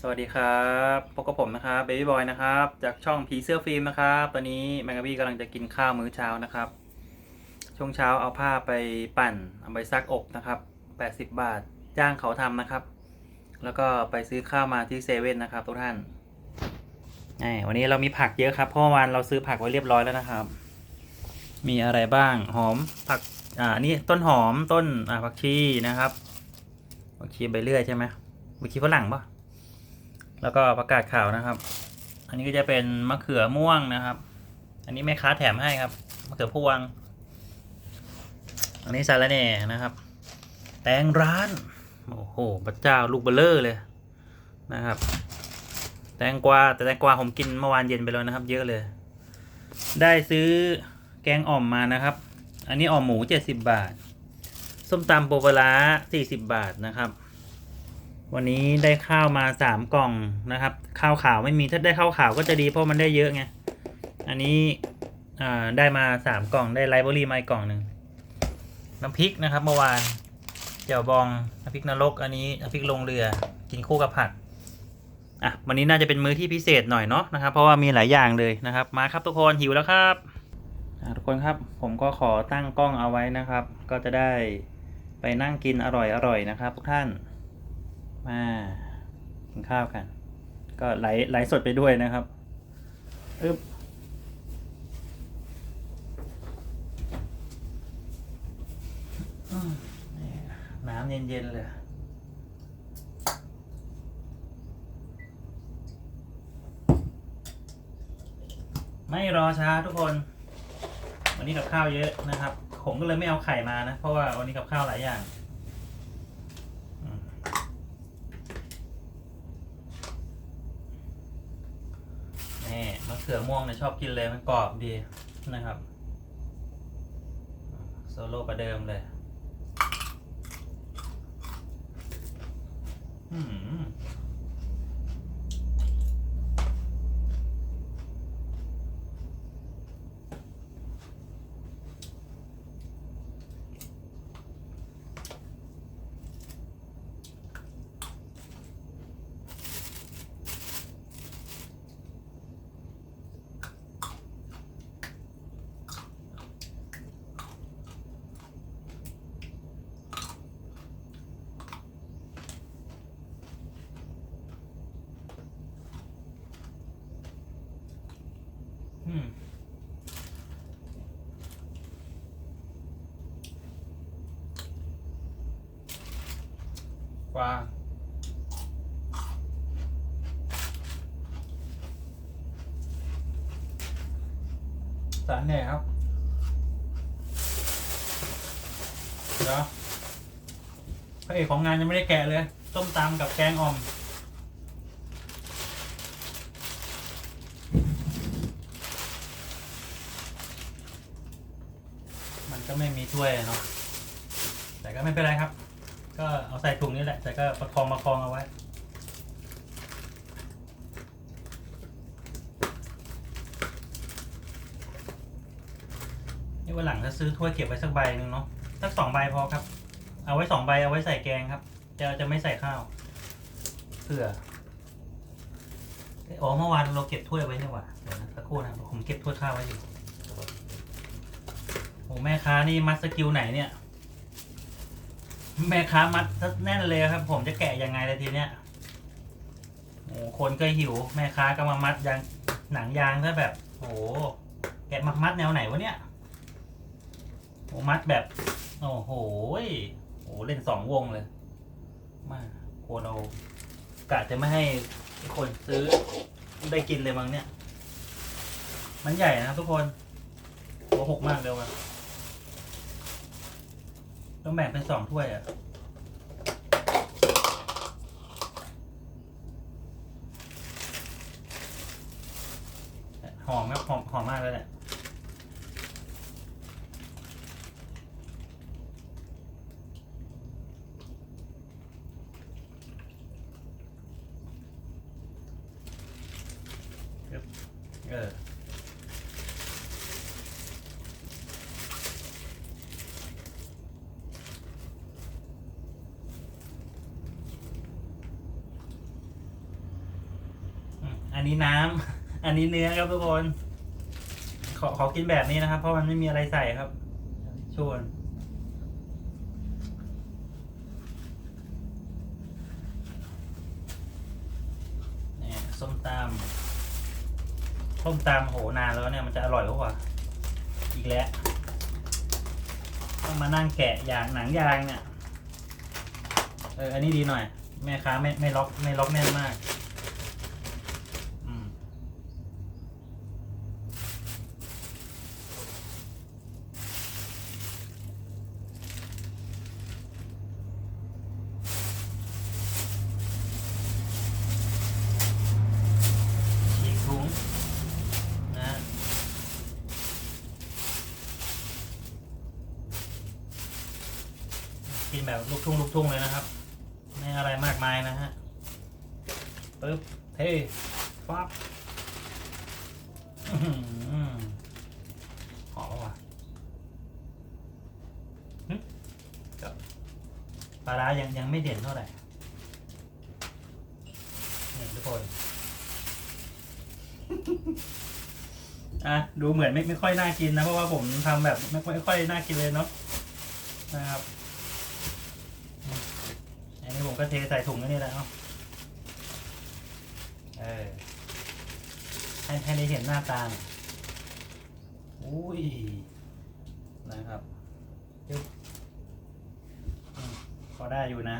สวัสดีครับพบกับผมนะครับเบบี้บอยนะครับ จากช่องผีเสื้อฟิล์มนะครับ ตอนนี้แมงกะบี้กำลังจะกินข้าวมื้อเช้านะครับ ช่วงเช้าเอาผ้าไปปั่น เอาไปซักอบนะครับ80 บาทจ้างเขาทำนะครับ แล้วก็ไปซื้อข้าวมาที่เซเว่นนะครับทุกท่านวันนี้เรามีผักเยอะครับ เพราะวานเราซื้อผักไว้เรียบร้อยแล้วนะครับ มีอะไรบ้าง หอมผัก อ่า นี่ต้นหอมต้น อ่าผักชีนะครับผักชีใบเลื่อยใช่ไหมผักชีฝรั่งปะ แล้วก็ประกาศข่าวนะครับ อันนี้ก็จะเป็นมะเขือม่วงนะครับ อันนี้แม่ค้าแถมให้ครับมะเขือพวง อันนี้สาระแหน่นะครับ แตงร้าน โอ้โหพระเจ้าลูกเบลเลอร์เลยนะครับ แตงกวาแต่แตงกวาผมกินเมื่อวานเย็นไปแล้วนะครับ เยอะเลย ได้ซื้อแกงอ่อมมานะครับ อันนี้อ่อมหมู 70 บาท ส้มตำโปปลา40 บาทนะครับ วันนี้ได้ข้าวมาสามกล่องนะครับ ข้าวขาวไม่มีถ้าได้ข้าวขาวก็จะดีเพราะมันได้เยอะไง อันนี้ได้มาสามกล่องได้ไลฟ์เบรี่มาอีกกล่องหนึ่งน้ำพริกนะครับเมื่อวานเจียวบองน้ำพริกนรก อันนี้น้ำพริกลงเรือกินคู่กับผักอะวันนี้น่าจะเป็นมื้อที่พิเศษหน่อยเนาะนะครับ เพราะว่ามีหลายอย่างเลยนะครับ มาครับทุกคนหิวแล้วครับทุกคนครับผมก็ขอตั้งกล้องเอาไว้นะครับ ก็จะได้ไปนั่งกินอร่อยๆนะครับ ทุกท่าน มากินข้าวกัน ก็ไหลไหลสดไปด้วยนะครับอึ๊บน้ำเย็นๆเลยไม่รอช้าทุกคน วันนี้กับข้าวเยอะนะครับ ผมก็เลยไม่เอาไข่มานะ เพราะว่าวันนี้กับข้าวหลายอย่าง อืม เสือม่วงเนี่ยชอบกินเลยมันกรอบดีนะครับโซโล่ประเดิมเลย กวาสารแหน่ครับเดี๋ยวพระเอกของงานยังไม่ได้แกะเลย ต้มตำกับแกงอ่อม มันก็ไม่มีถ้วยเนาะ แต่ก็ไม่เป็นไรครับ ก็เอาใส่ถุงนี้แหละ แต่ก็ประคองประคองเอาไว้ นี่วันหลังถ้าซื้อถ้วยเก็บไว้สักใบหนึ่งเนาะ สักสองใบพอครับ เอาไว้สองใบเอาไว้ใส่แกงครับจะจะไม่ใส่ข้าวเผื่ออ้ยอ๋อเมื่อวานเราเก็บถ้วยไว้นี่หว่าเดี๋ยวนะสักครู่นะผมเก็บถ้วยข้าวไว้อยู่โอ้แม่ค้านี่มัดสกิลไหนเนี่ย แม่ค้ามัดแน่นเลยครับ ผมจะแกะยังไงเลยทีเนี้ยโอ้คนก็หิว แม่ค้าก็มามัดยางหนังยางซะแบบโอ้แกะมามัดแนวไหนวะเนี่ยโอ้มัดแบบ โอ้โหโอ้เล่นสองวงเลย มาโคนเอากะจะไม่ให้คนซื้อได้กินเลยมั้งเนี่ย มันใหญ่นะทุกคนตัวหกมากเลยว่ะ ต้องแบ่งเป็นสองถ้วยอะหอมครับหอมหอมมากเลยแหละปึ๊บเออ นี้น้ำอันนี้เนื้อครับทุกคน ขอขอกินแบบนี้นะครับ เพราะมันไม่มีอะไรใส่ครับ ชวนเนี่ยส้มตำส้มตำโหนานแล้วเนี่ยมันจะอร่อยกว่า อีกแล้วต้องมานั่งแกะอย่างหนังยางเนี่ยเอออันนี้ดีหน่อย แม่ค้าไม่ไม่ล็อกไม่ล็อกแน่นมาก อืม ฉีกถุงนะ กินแบบลูกทุ่งลูกทุ่งเลยนะครับ ไม่อะไรมากมายนะฮะปึ๊บเท่ฟับอื้อ หอมว่ะหึปลาร้ายังยังไม่เด่นเท่าไหร่เนี่ทุกคน อะ ดูเหมือนไม่ไม่ค่อยน่ากินนะ เพราะว่าผมทำแบบไม่ไม่ค่อยน่ากินเลยเนาะ นะครับ อันนี้ผมก็เทใส่ถุงนี่แหละเนาะเออ ให้ให้ได้เห็นหน้าตาหน่อยอุ้ยนะครับยึบอืมพอได้อยู่นะ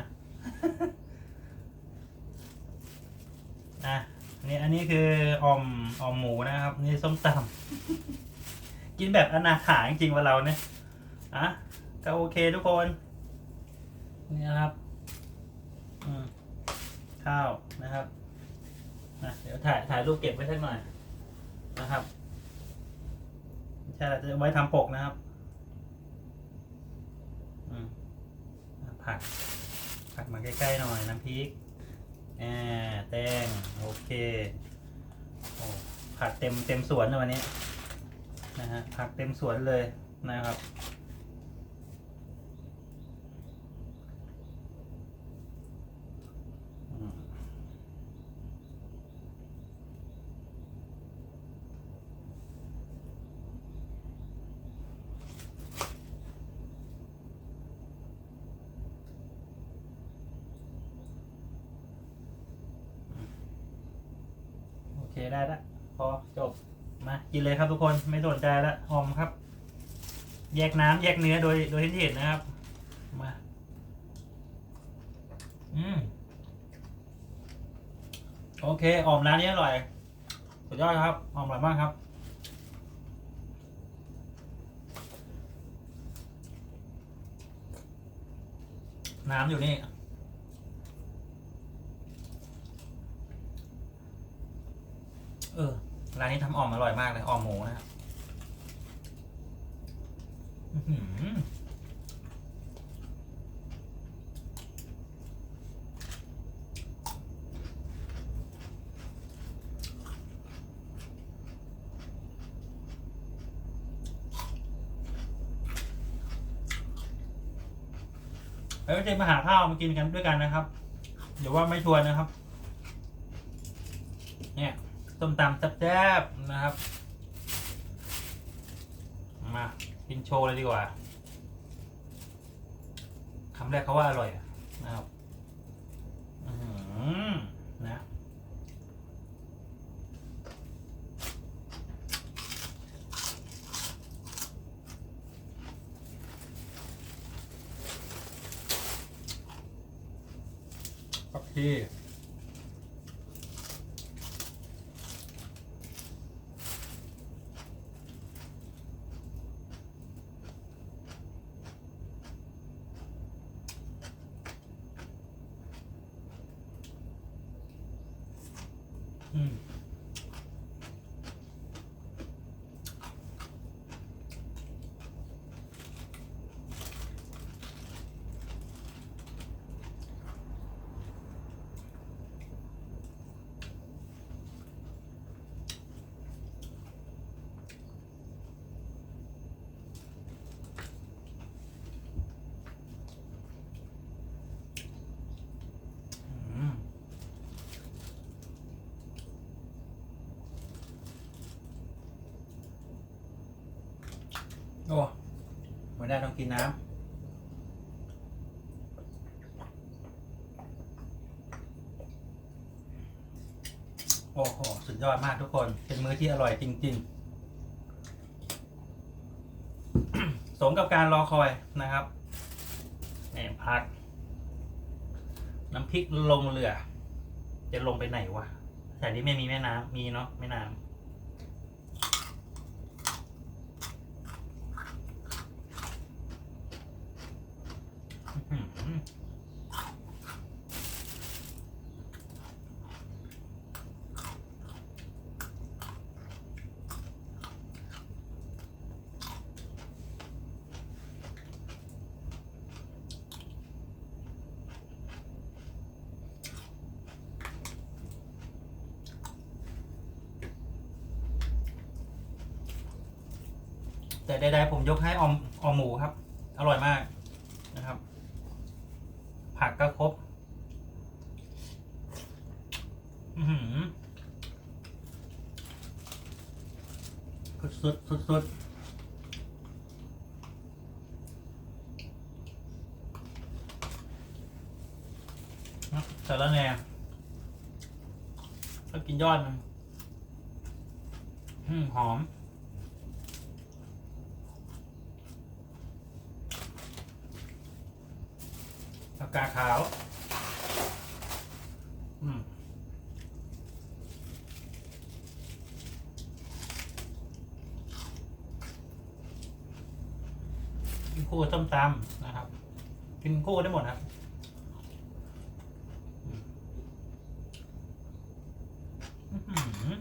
อะอันนี้อันนี้คือออมออมหมูนะครับ นี่ส้มตำกินแบบอนาถาจริงๆว่าเราเนี่ยอะก็โอเคทุกคน นี่นะครับอืมข้าวนะครับนะเดี๋ยวถ่ายถ่ายรูปเก็บไว้สักหน่อย นะครับใช่จะไว้ทำปกนะครับผักผักมาใกล้ๆหน่อยน้ำพริกแอ่แตงโอเคโอ้ผักเต็มเต็มสวนวันนี้นะฮะผักเต็มสวนเลยนะครับ ได้ละพอจบมากินเลยครับทุกคนไม่สนใจละหอมครับ แยกน้ำแยกเนื้อโดยโดยที่เห็นนะครับ มาอืมโอเคออมร้านนี้อร่อย สุดยอดครับออมอร่อยมากครับ น้ำอยู่นี่ เออ ร้านนี้ทำอ่อมอร่อยมากเลยอ่อมหมูนะครับอื้อหือเจะมาหาข้าวมากินกันด้วยกันนะครับ เดี๋ยวว่าไม่ชวนนะครับ เนี่ย ส้มตำแซ่บๆนะครับ มากินโชว์เลยดีกว่าคำแรกเขาว่าอร่อยนะครับอื้อหือนะผักชี อืมอืม ไม่ได้ต้องกินน้ำโอ้โห สุดยอดมากทุกคน เป็นมื้อที่อร่อยจริง ๆ สมกับการรอคอยนะครับนี่พัก น้ำพริกลงเรือ จะลงไปไหนวะแต่นี้ไม่มีแม่น้ำมีเนาะแม่น้ำอื้อหือ แต่ใดๆผมยกให้ออมออมหมูครับ อร่อยมากนะครับ ผักก็ครบอือหือสุดสุดสุดนะและแนวก็กินยอดมันอืมหอม กาขาว อืมกินคู่กับส้มตำนะครับ กินคู่ได้หมดครับอืมอื้อหือ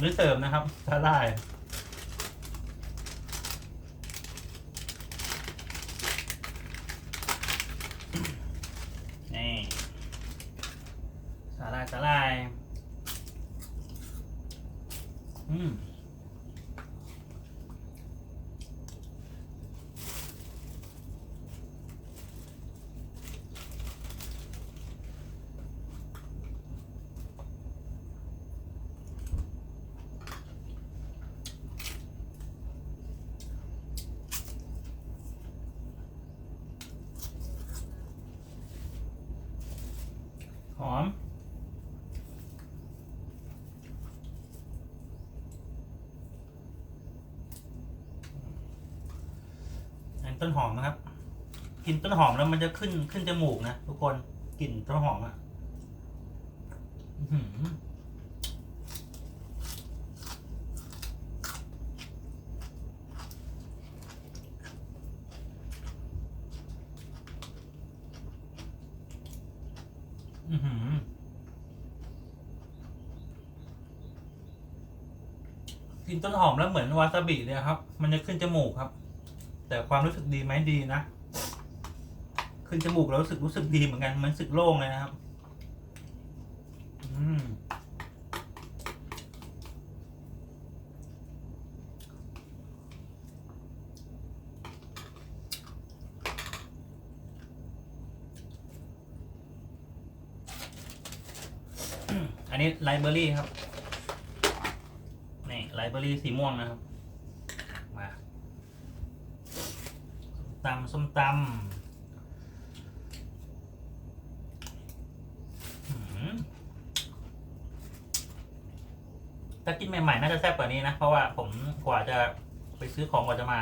อันนี้เติมนะครับถ้าได้ นี่สาลายสาลาย อืม หอม อัน ต้นหอมนะครับกินต้นหอมแล้วมันจะขึ้นขึ้นจมูกนะทุกคนกลิ่นต้นหอมอะอือหือกินต้นหอมแล้วเหมือนวาซาบิเลยครับ มันจะขึ้นจมูกครับ แต่ความรู้สึกดีไหมดีนะ ขึ้นจมูกแล้วรู้สึกรู้สึกดีเหมือนกัน มันรู้สึกโล่งเลยนะครับ อืมอันนี้ไลเบอรี่ครับ นี่ไลเบอรี่สีม่วงนะครับ มาตำส้มตำถ้ากินใหม่ๆน่าจะแซ่บกว่านี้นะ เพราะว่าผมกว่าจะไปซื้อของกว่าจะมา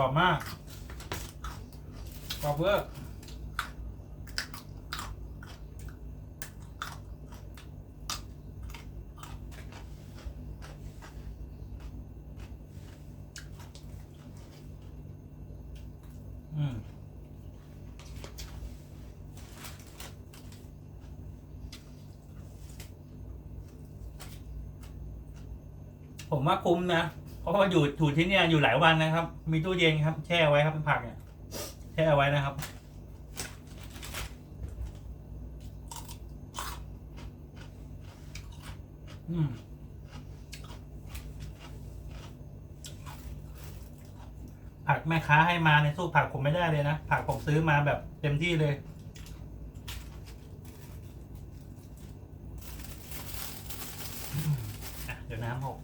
รอบมากกรอบเวอร์อืมผมว่าคุ้มนะ เพราะว่าอยู่ถูที่เนี่ยอยู่หลายวันนะครับ มีตู้เย็นครับ แช่ไว้ครับผักเนี่ยแช่ไว้นะครับอืมผักแม่ค้าให้มาในสู้ผักผมไม่ได้เลยนะผักผมซื้อมาแบบเต็มที่เลย อะเดี๋ยวน้ำหก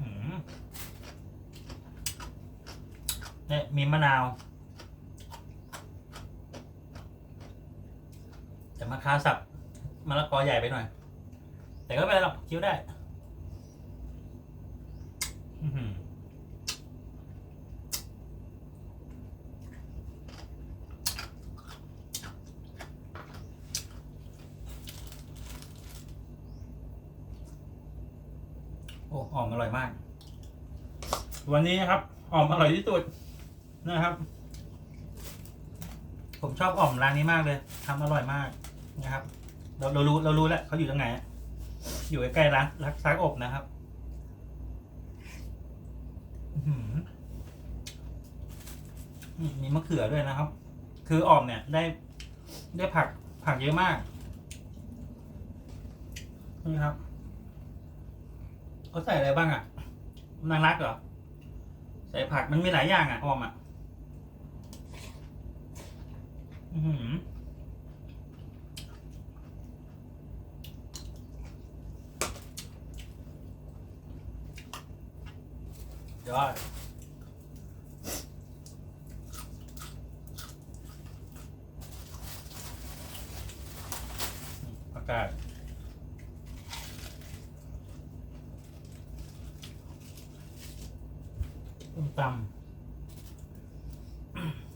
อืม เนี่ยมีมะนาว แต่มะค้าสับมะละกอใหญ่ไปหน่อย แต่ก็ไม่เป็นไรหรอกคิ้วได้โอ้หอมอร่อยมาก วันนี้นะครับหอมอร่อยที่สุด นะครับ ผมชอบอ่อมร้านนี้มากเลยทำอร่อยมากนะครับ เราเรารู้เรารู้แล้วเขาอยู่ตรงไหน อยู่ใกล้ๆร้านรักซักอบนะครับมีมะเขือด้วยนะครับ คืออ่อมเนี่ย ได้ได้ผักผักเยอะมากนี่ครับเขาใส่อะไรบ้างอะนางรักเหรอใส่ผักมันมีหลายอย่างอะออมอะ อหือยอดอากาศส้มตำ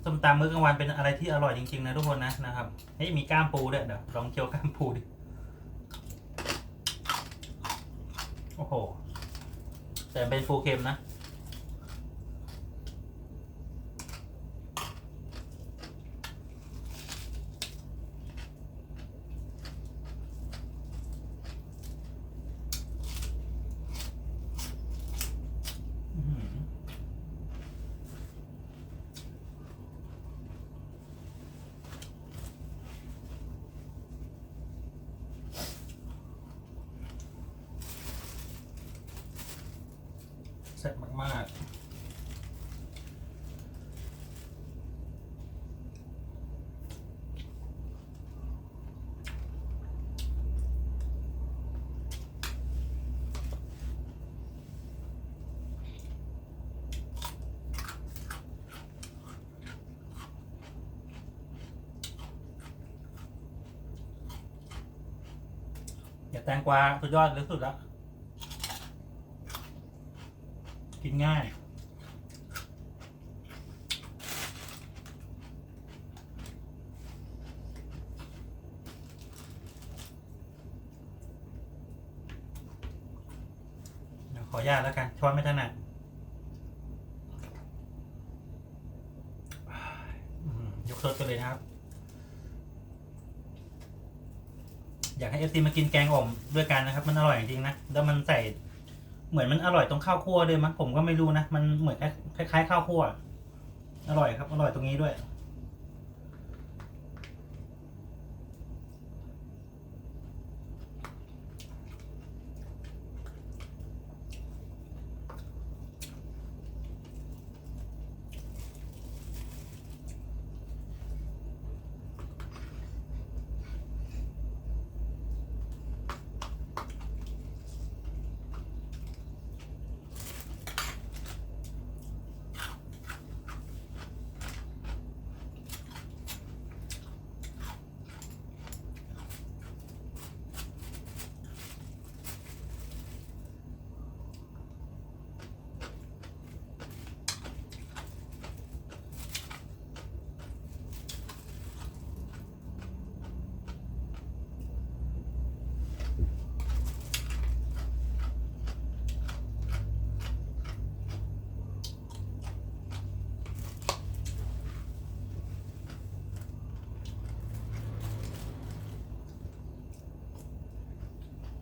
ส้มตำมื้อกลางวันเป็นอะไรที่อร่อยจริงๆนะทุกคนนะนะครับเฮ้ยมีก้ามปูด้วยเดี๋ยวลองเคี้ยวก้ามปูดิโอ้โหแต่เป็นฟูเค็มนะ อื้อหือแซ่บมาก ๆอย่แตงกวาสุดยอดเลยสุดละกินง่าย ขออนุญาตแล้วกันช้อนไม่ถนัดอื้อหือยกสดกันเลยนะครับ อยากให้เอฟซีมากินแกงอ่อมด้วยกันนะครับ มันอร่อยจริงๆนะแล้วมันใส่เหมือนมันอร่อยตรงข้าวคั่วด้วยมั้งผมก็ไม่รู้นะ มันเหมือนคล้ายๆข้าวคั่ว อร่อยครับ อร่อยตรงนี้ด้วย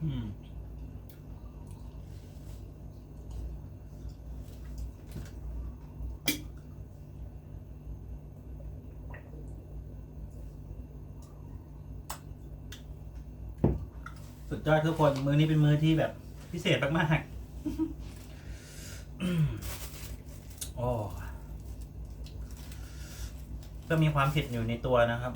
สุดยอดทุกคนมือนี้เป็นมือที่แบบพิเศษมากๆอืมโอ้ก็มีความเผ็ดอยู่ในตัวนะครับ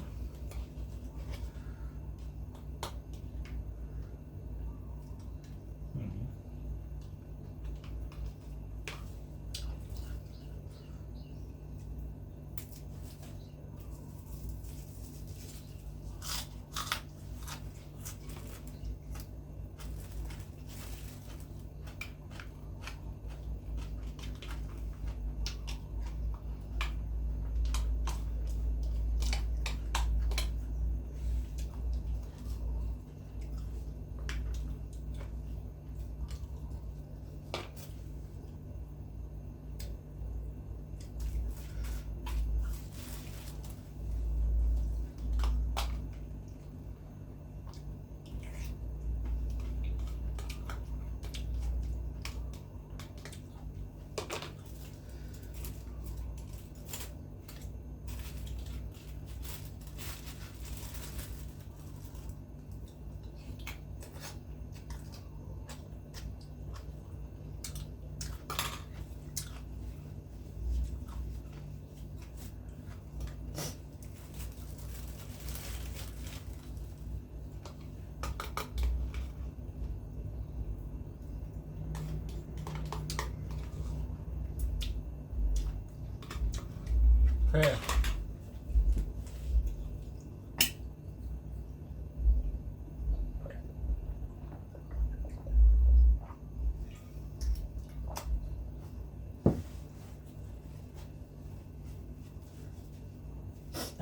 อ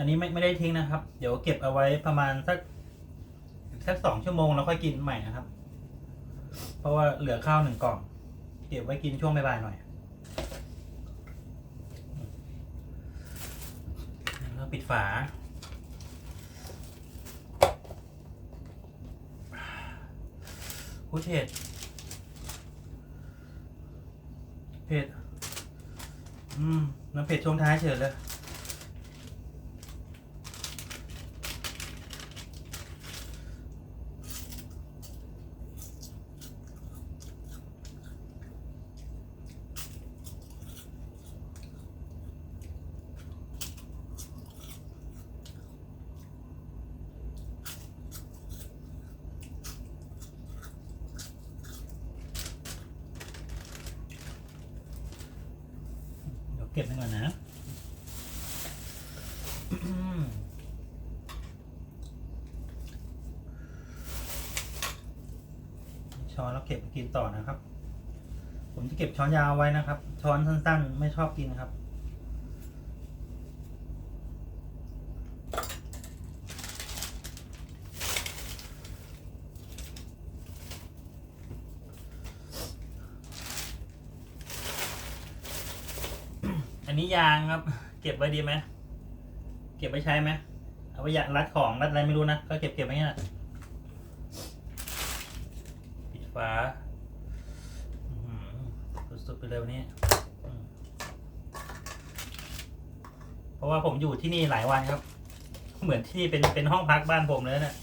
ันนี้ไม่ไม่ได้ทิ้งนะครับ เดี๋ยวเก็บเอาไว้ประมาณสักสักสองชั่วโมงแล้วค่อยกินใหม่นะครับ เพราะว่าเหลือข้าวหนึ่งกล่อง เก็บไว้กินช่วงบ่ายๆหน่อย แล้ว ปิดฝาผู้เผ็ด เผ็ด อืม น้ำเผ็ดช่วงท้ายเฉยเลย เก็บมันก่อนนะ ช้อนแล้วเก็บไปกินต่อนะครับ ผมจะเก็บช้อนยาวไว้นะครับ ช้อนสั้นๆ ไม่ชอบกินครับ นี้ยางครับ เก็บไว้ดีไหมเก็บไว้ใช้ไหมเอาไว้ยัดรัดของรัดอะไรไม่รู้นะก็เก็บเก็บไว้เนี่ยปิดฝาอื้อหือสุดๆไปเลยวันนี้เพราะว่าผมอยู่ที่นี่หลายวันครับ เหมือนที่นี่เป็นเป็นห้องพักบ้านผมเลยเนี่ย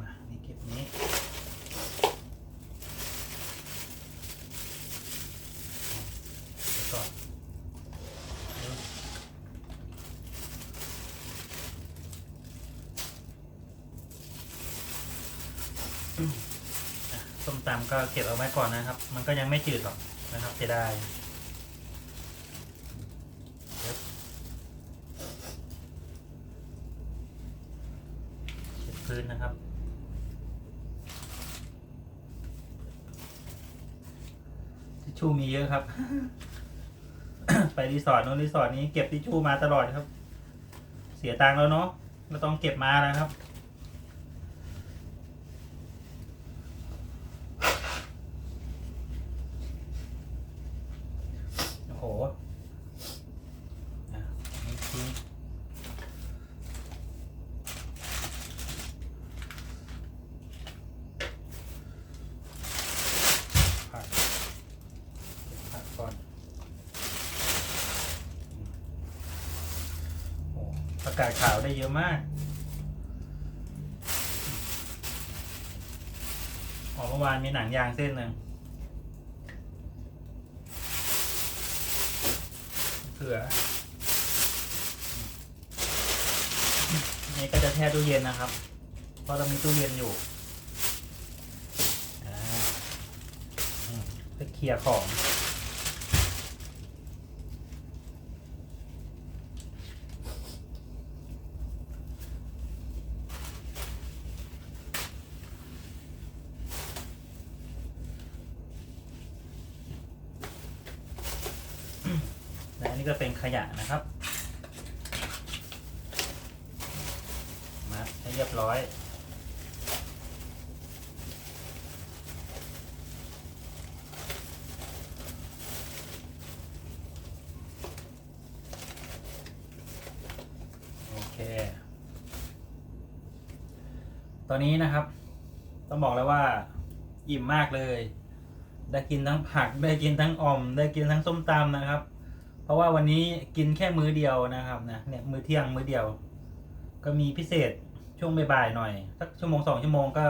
มานี่เก็บนี้ เดี๋ยวก่อนเดี๋ยวอืมอะส้มตำ ก่อนนะครับ มันก็ยังไม่จืดหรอกนะครับเสียดายเดี๋ยวเช็ดพื้นนะครับทิชชู่มีเยอะครับ ไปรีสอร์ทโน้นรีสอร์ทนี้เก็บทิชชู่มาตลอดครับ เสียตังค์แล้วเนาะเราต้องเก็บมาแล้วครับ โอ้โห กาดขาวได้เยอะมาก อ๋อเมื่อวานมีหนังยางเส้นหนึ่งเผื่อ นี่ก็จะแช่ตู้เย็นนะครับ เพราะเรามีตู้เย็นอยู่อ่าเคลียร์ของ และอันนี้ก็เป็นขยะนะครับ มาให้เรียบร้อย โอเค ตอนนี้นะครับ ต้องบอกเลยว่า อิ่มมากเลย ได้กินทั้งผักได้กินทั้งอ่อม ได้กินทั้งส้มตำนะครับ เพราะว่าวันนี้กินแค่มื้อเดียวนะครับนะเนี่ยมื้อเที่ยงมื้อเดียว ก็มีพิเศษช่วงบ่ายๆหน่อยสักชั่วโมงสองชั่วโมงก็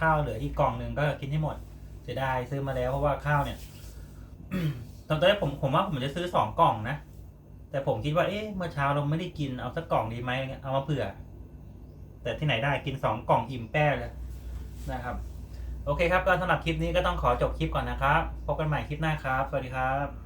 ข้าวเหลืออีกกล่องหนึ่งก็กินให้หมดเสียดายซื้อมาแล้วเพราะว่าข้าวเนี่ยตอนแรกผมผมว่าผมจะซื้อสองกล่องนะ แต่ผมคิดว่าเอ๊ะเมื่อเช้าเราไม่ได้กินเอาสักกล่องดีไหมเอามาเผื่อ แต่ที่ไหนได้กินสองกล่องอิ่มแป้เลยนะครับ โอเคครับก็สำหรับคลิปนี้ก็ต้องขอจบคลิปก่อนนะครับ พบกันใหม่คลิปหน้าครับ สวัสดีครับ